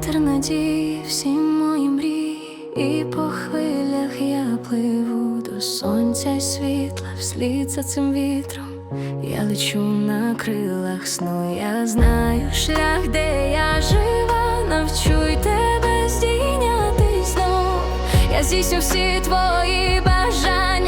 Вітер надії, всі мої мрії, і по хвилях я пливу до сонця й світла, вслід за цим вітром. Я лечу на крилах сну, я знаю шлях, де я жива, навчу й тебе здійнятись знов. Я здійсню всі твої бажання,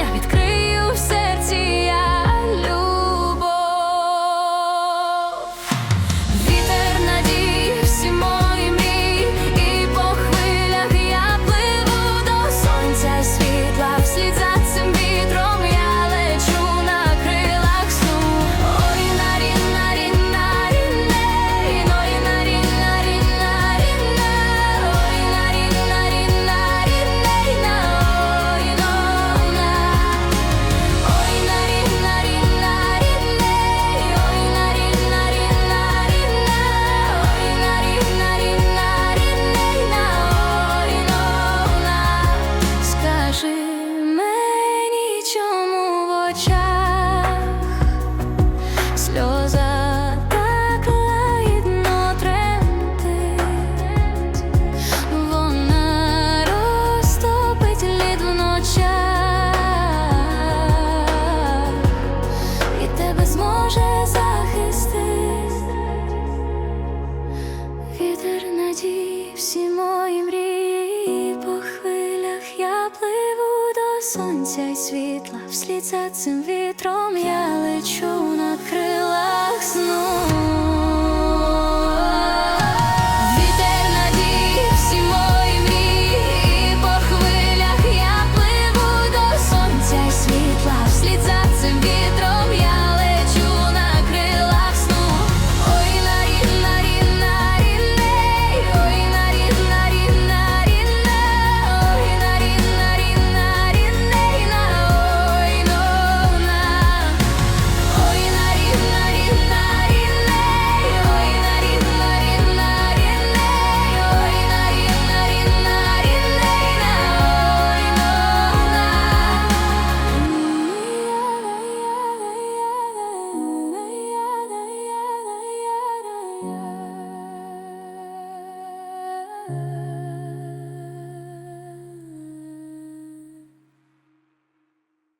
сонця й світла. Вслід за цим вітром я лечу на крилах сну.